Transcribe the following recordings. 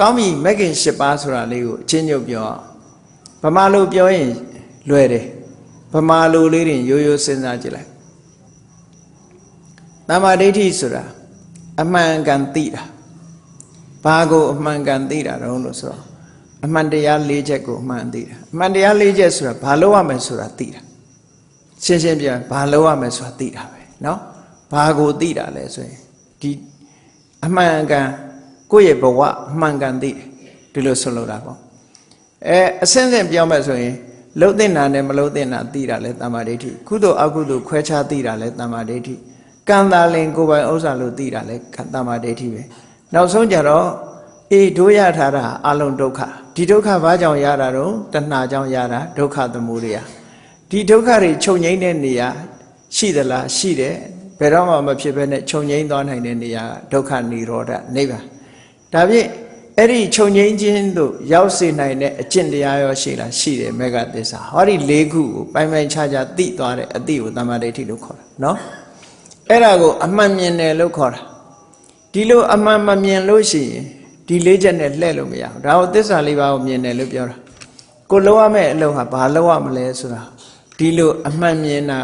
ကောင်းပြီမဂ်ခင်၈ပါးဆိုတာလေးကိုအချင်းညုတ်ပြောအောင်ဗမာလိုပြောရင်လွယ်တယ်ဗမာလိုလေးတွေရိုးရိုးစဉ်းစားကြည့်လိုက်တမ္မာဒိဋ္ဌိဆိုတာအမှန်ကန်သိတာဘာကိုအမှန်ကန်သိတာတုံးလို့ဆိုတော့အမှန်တရား၄ချက်ကိုအမှန်သိတာအမှန်တရား၄ချက်ဆိုတာဘာလို့ရမယ်ဆိုတာသိတာရှင်းရှင်းပြောဘာလို့ရမယ်ဆိုတာသိတာပဲเนาะဘာကိုသိတာလဲဆိုရင်ဒီအမှန်ကန် ကိုယ့်ရဲ့ဘဝအမှန်ကန်သိတယ်ဒီလိုဆိုလိုတာပေါ့အဲအစင်းစင်ပြောမယ်ဆိုရင်လှုပ်တဲ့နာနဲ့မလှုပ်တဲ့နာသိတာလဲတမ္မာဒိဋ္ဌိကုသိုလ်အကုသိုလ်ခွဲခြားသိတာလဲတမ္မာဒိဋ္ဌိကံတာလင်ကိုယ်ပိုင်ဥစ္စာလို့သိတာလဲတမ္မာဒိဋ္ဌိပဲနောက်ဆုံးကြတော့အေးတို့ရထားတာအလုံးဒုက္ခဒီဒုက္ခဘာကြောင့်ရတာတော့တဏှာကြောင့်ရတာဒုက္ခသမုဒယဒီဒုက္ခတွေချုပ်ငိမ့်တဲ့နေရာရှိသလားရှိတယ်ဘယ်တော့မှမဖြစ်ဘဲနဲ့ချုပ်ငိမ့်သွားနိုင်တဲ့နေရာကဒုက္ခនិရောဓနိဗ္ဗာန် ဒါဖြင့်အဲ့ဒီချုပ်ငိမ့်ခြင်းတို့ရောက်စေနိုင်တဲ့အကျင့်တရားရောရှိလားရှိတယ်မေဃသစ္စာဟောဒီ၄ခုကိုပိုင်ပိုင်ခြားခြားသိသွားတဲ့အတိကိုတမ္မာဒိဋ္ဌိလို့ခေါ်တာနော်အဲ့ဒါကိုအမှန်မြင်တယ်လို့ခေါ်တာဒီလိုအမှန်မမြင်လို့ရှိရင်ဒီလေးချက်နဲ့လှည့်လို့မရဘူးဒါကိုသစ္စာလေးပါးကိုမြင်တယ်လို့ပြောတာကိုလုံးရမယ့်အလုပ်ဟာဘာလုံးရမလဲဆိုတာဒီလိုအမှန်မြင်တာ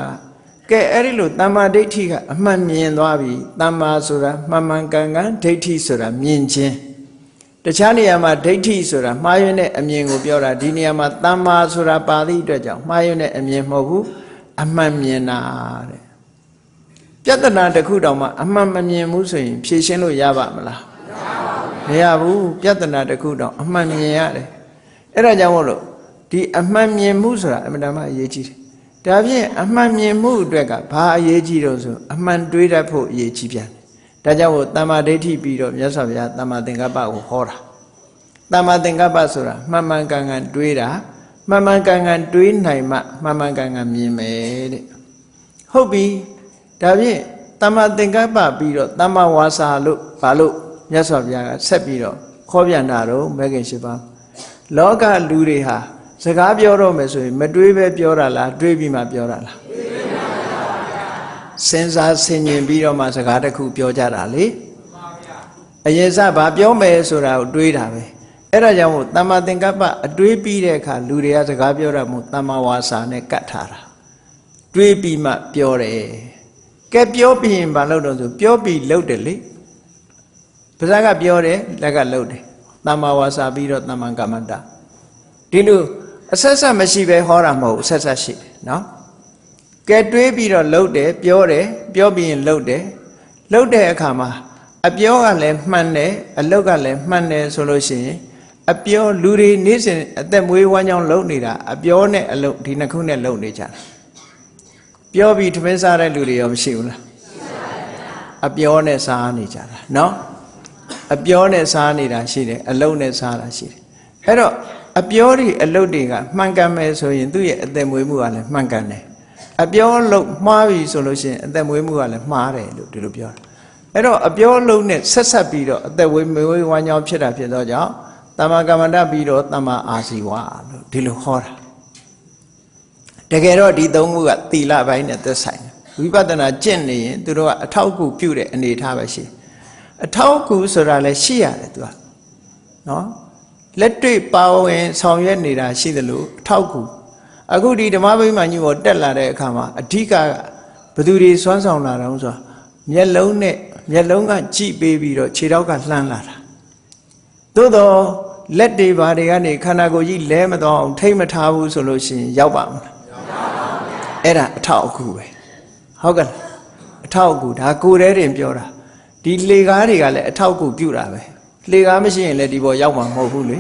ကဲအဲ့ဒီလိုတမ္မာဒိဋ္ဌိကအမှန်မြင်သွားပြီတမ္မာဆိုတာမှန်မှန်ကန်ကန်ဒိဋ္ဌိဆိုတာမြင်ခြင်းတခြားနေရာမှာဒိဋ္ဌိဆိုတာမှားယွင်းတဲ့အမြင်ကိုပြောတာဒီနေရာမှာတမ္မာဆိုတာပါဠိအတွက်ကြောင့်မှားယွင်းတဲ့အမြင်မဟုတ်ဘူးအမှန်မြင်တာတဲ့ပြဿနာတစ်ခုတောင်မှအမှန်မမြင်ဘူးဆိုရင်ဖြေရှင်းလို့ရပါမလားမရဘူးပြဿနာတစ်ခုတောင်အမှန်မြင်ရတယ်အဲ့ဒါကြောင့်မို့လို့ဒီအမှန်မြင်မှုဆိုတာအမှန်တမ်းအရေးကြီးတယ် ဒါဖြင့်အမှန်မြင်မှုအတွက်ကဘာအရေးကြီးတော့ဆိုအမှန်တွေးတတ်ဖို့အရေးကြီးပြန်တယ်ဒါကြောင့်မို့တမ္မာဒိဋ္ဌိပြီးတော့မြတ်စွာဘုရားတမ္မာသင်္ကပ္ပကိုဟောတာတမ္မာသင်္ကပ္ပဆိုတာမှန်မှန်ကန်ကန်တွေးတာမှန်မှန်ကန်ကန်တွေးနိုင်မှမှန်မှန်ကန်ကန်မြင်မယ်တဲ့ဟုတ်ပြီဒါဖြင့်တမ္မာသင်္ကပ္ပပြီးတော့တမ္မာဝါစာလို့ဘာလို့မြတ်စွာဘုရားကဆက်ပြီးတော့ခေါ်ပြန်တာတော့မဲခင်ရှိပါလောကလူတွေဟာ စကားပြောတော့မယ်ဆိုရင်မတွေးပဲပြောတာလားတွေးပြီးမှပြောတာလားတွေးပြီးမှပြောပါဗျာစဉ်းစားဆင်ခြင်ပြီးတော့မှစကားတစ်ခုပြောကြတာလေအရင်စဘာပြောမယ်ဆိုတာကိုတွေးတာပဲအဲ့ဒါကြောင့်မို့တမ္မာသင်္ကပ္ပအတွေးပြီးတဲ့အခါလူတွေကစကားပြောတာမို့တမ္မာဝါစာနဲ့ကတ်ထားတာတွေးပြီးမှပြောတယ်ကဲပြောပြီးရင်ဘာလုပ်တော့ဆိုပြောပြီးလုပ်တယ်လေပါဇာကပြောတယ်လက်ကလုပ်တယ်တမ္မာဝါစာပြီးတော့တမ္မာကမ္မန္တဒီလို အဆက်ဆက်မရှိပဲဟောတာမဟုတ်ဘူးဆက်ဆက်ရှိတယ်နော်ကဲတွေးပြီးတော့လှုပ်တယ်ပြောတယ်ပြောပြီးရင်လှုပ်တယ်လှုပ်တဲ့အခါမှာအပြောကလည်းမှန်တယ်အလုတ်ကလည်းမှန်တယ်ဆိုလို့ရှိရင်အပြောလူတွေနေ့စဉ်အသက်မွေးဝမ်းကြောင်းလှုပ်နေတာအပြောနဲ့အလုတ်ဒီနှစ်ခုနဲ့လှုပ်နေကြတာပြောပြီးထမင်းစားတဲ့လူတွေရောမရှိဘူးလားအပြောနဲ့စားနေကြတာနော်အပြောနဲ့စားနေတာရှိတယ်အလုတ်နဲ့စားတာရှိတယ်အဲ့တော့ အပြောတွေအလုတ်တွေကမှန်ကန်မယ်ဆိုရင်သူ့ရဲ့အသက်မွေးမှုကလည်းမှန်ကန်တယ်အပြောလို့မှားပြီဆိုလို့ရှိရင်အသက်မွေးမှုကလည်းမှားတယ်လို့ဒီလိုပြောတာအဲ့တော့အပြောလုံးနဲ့ဆက်ဆက်ပြီးတော့အသက်ဝေးမွေးဝမ်းကြောင်းဖြစ်တာဖြစ်တော့ကြောင့်တမ္မာကမ္မန္တပြီးတော့တမ္မာအာဇီဝလို့ဒီလိုဟောတာတကယ်တော့ဒီသုံးခုကသီလပိုင်းနဲ့သက်ဆိုင်တယ်ဝိပဿနာကျင့်နေရင်သူတို့ကအထောက်အကူပြုတဲ့အနေအထားပဲရှိအထောက်အကူဆိုတာလည်းရှိရတယ်သူကနော် လက်တွေ့ပါဝင်ဆောင်ရွက်နေတာရှိသလိုအထောက်ကူအခုဒီဓမ္မဗိမာန်ကြီးပေါ်တက်လာတဲ့အခါမှာအဓိကဘသူတွေစွမ်းဆောင်လာတော့ဆိုတာမျက်လုံးနဲ့မျက်လုံးကကြည့်ပေးပြီးတော့ခြေထောက်ကလှမ်းလာတာသို့တော့လက်တွေဘာတွေကနေခန္ဓာကိုယ်ကြီးလဲမတော့အောင်ထိမ့်မထားဘူးဆိုလို့ရှိရင်ရောက်ပါမလားရောက်ပါဘူးဗျာအဲ့ဒါအထောက်အကူပဲဟုတ်ကဲ့အထောက်အကူဒါကိုယ်တည်းတင်ပြောတာဒီလေကားတွေကလည်းအထောက်အကူပြုတာပဲ လေကားမရှိရင်လည်းဒီပေါ်ရောက်မှာမဟုတ်ဘူးလေ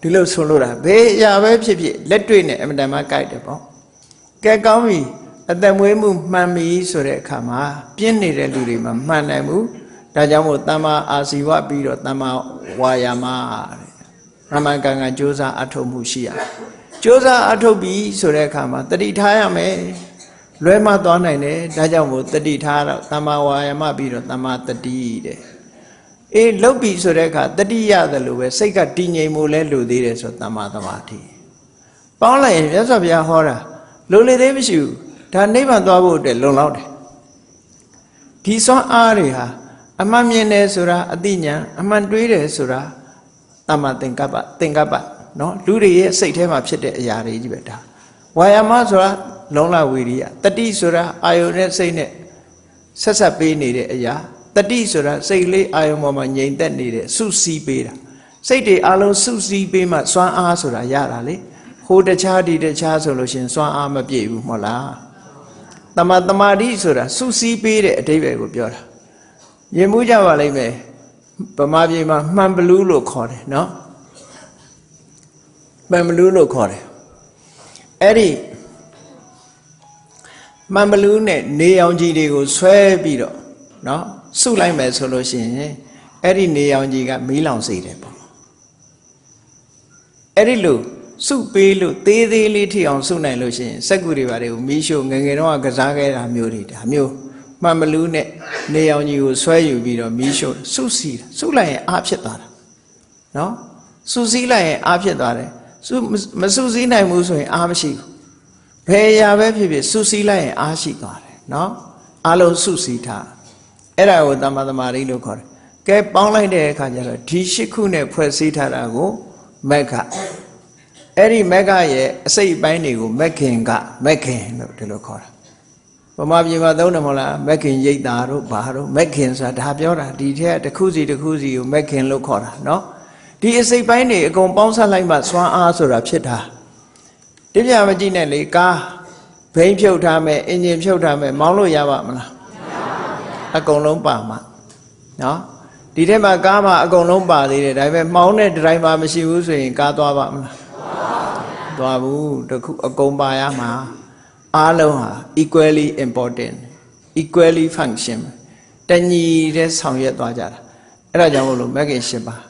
ဒီလိုဆိုလို့တာဘယ်အရာပဲဖြစ်ဖြစ်လက်တွေ့နဲ့အမှန်တမ်းကြိုက်တယ်ပေါ့ကဲကောင်းပြီအသက်မွေးမှုမှန်ပြီဆိုတဲ့အခါမှာပြင်းနေတဲ့လူတွေမှာမှန်နိုင်မှုဒါကြောင့်မို့တမ္မာအာဇီဝပြီးတော့တမ္မာဝါယာမတဲ့ရမန်ကန်ကန်ကြိုးစားအထုတ်မှုရှိရကြိုးစားအထုတ်ပြီဆိုတဲ့အခါမှာတတိထားရမယ်လွဲမသွားနိုင်တယ်ဒါကြောင့်မို့တတိထားတော့တမ္မာဝါယာမပြီးတော့တမ္မာတတိတဲ့ အေးလုတ်ပြီဆိုတဲ့အခါတတိရတယ်လို့ပဲစိတ်ကတည်ငြိမ်မှုလဲလိုသေးတယ်ဆိုတမ္မာသမာဓိပေါင်းလိုက်ရင်မြတ်စွာဘုရားဟောတာလိုလေသေးမရှိဘူးဒါနိဗ္ဗာန်သွားဖို့အတွက်လုံလောက်တယ်ဒီစွမ်းအားတွေဟာအမှန်မြင်တယ်ဆိုတာအသိဉာဏ်အမှန်တွေးတယ်ဆိုတာတမ္မာသင်္ကပ္ပသင်္ကပ္ပနော်လူတွေရဲ့စိတ်ထဲမှာဖြစ်တဲ့အရာတွေကြီးပဲဒါဝါယာမဆိုတာလုံလဝီရိယတတိဆိုတာအာယုန်နဲ့စိတ်နဲ့ဆက်ဆက်ပေးနေတဲ့အရာ တတိဆိုတာစိတ်လေးအာယုန်ပေါ်မှာငြိမ်သက်နေတဲ့စုစည်းပေးတာစိတ်တွေအလုံးစုစည်းပေးမှစွမ်းအားဆိုတာရတာလေဟိုတခြားဒီတခြားဆိုလို့ရှရင်စွမ်းအားမပြည့်ဘူးမဟုတ်လားတမတမာတိဆိုတာစုစည်းပေးတဲ့အဓိပ္ပာယ်ကိုပြောတာရင်မှုကြပါလိမ့်မယ်ဗမာပြည်မှာမှန်ဘလူးလို့ခေါ်တယ်နော်မှန်ဘလူးလို့ခေါ်တယ်အဲ့ဒီမှန်ဘလူးနဲ့နေအောင်ကြီးတွေကိုဆွဲပြီးတော့နော် စုလိုက်မယ်ဆိုလို့ရှိရင်အဲ့ဒီနေအောင်ကြီးကမီးလောင်စေတယ်ပေါ့အဲ့ဒီလိုစုပေးလို့သေးသေးလေးထိအောင်စုနိုင်လို့ရှိရင်စက်ကူတွေပါတယ်မီးရှို့ငယ်ငယ်တော့ကစားခဲ့တာမျိုးတွေဒါမျိုးမှန်ဘလူးနဲ့နေအောင်ကြီးကိုဆွဲယူပြီးတော့မီးရှို့စုစီတာစုလိုက်ရင်အားဖြစ်သွားတာနော်စုစည်းလိုက်ရင်အားဖြစ်သွားတယ်စုမစုစည်းနိုင်ဘူးဆိုရင်အားမရှိဘူးဘယ်အရာပဲဖြစ်ဖြစ်စုစည်းလိုက်ရင်အားရှိသွားတယ်နော်အားလုံးစုစည်းထား အဲ့ဒါကိုတမ္မာတမာရီလို့ခေါ်တယ်ကဲပေါင်းလိုက်တဲ့အခါကျတော့ဒီရှစ်ခုနဲ့ဖွဲ့စည်းထားတာကိုမက္ခအဲ့ဒီမက္ခရဲ့အစိတ်အပိုင်းတွေကိုမက္ခင်ကမက္ခင်လို့ဒီလိုခေါ်တာဗမာပြည်မှာသုံးတယ်မဟုတ်လားမက္ခင်ရိတ်တာတို့ဘာတို့မက္ခင်ဆိုတာဒါပြောတာဒီထက်တစ်ခုစီတစ်ခုစီကိုမက္ခင်လို့ခေါ်တာနော်ဒီအစိတ်ပိုင်းတွေအကုန်ပေါင်းစပ်လိုက်မှစွမ်းအားဆိုတာဖြစ်တာဒီပြမကြည့်နဲ့လေကားဘိန်းဖြုတ်ထားမယ်အင်ဂျင်ဖြုတ်ထားမယ်မောင်းလို့ရပါမလား အကုန်လုံးပါမှာနော်ဒီထဲမှာကားမှာအကုန်လုံးပါသေးတယ်ဒါပေမဲ့မှောင်းတဲ့ဒရိုင်ဘာမရှိဘူးဆိုရင်ကားသွားပါမလားသွားဘူးတခုအကုန်ပါရမှာအားလုံးဟာ equally important equally function တညီတဲ့ဆောင်ရွက်သွားကြတာအဲ့ဒါကြောင့်မို့လို့မဂ္ဂင်၈ပါး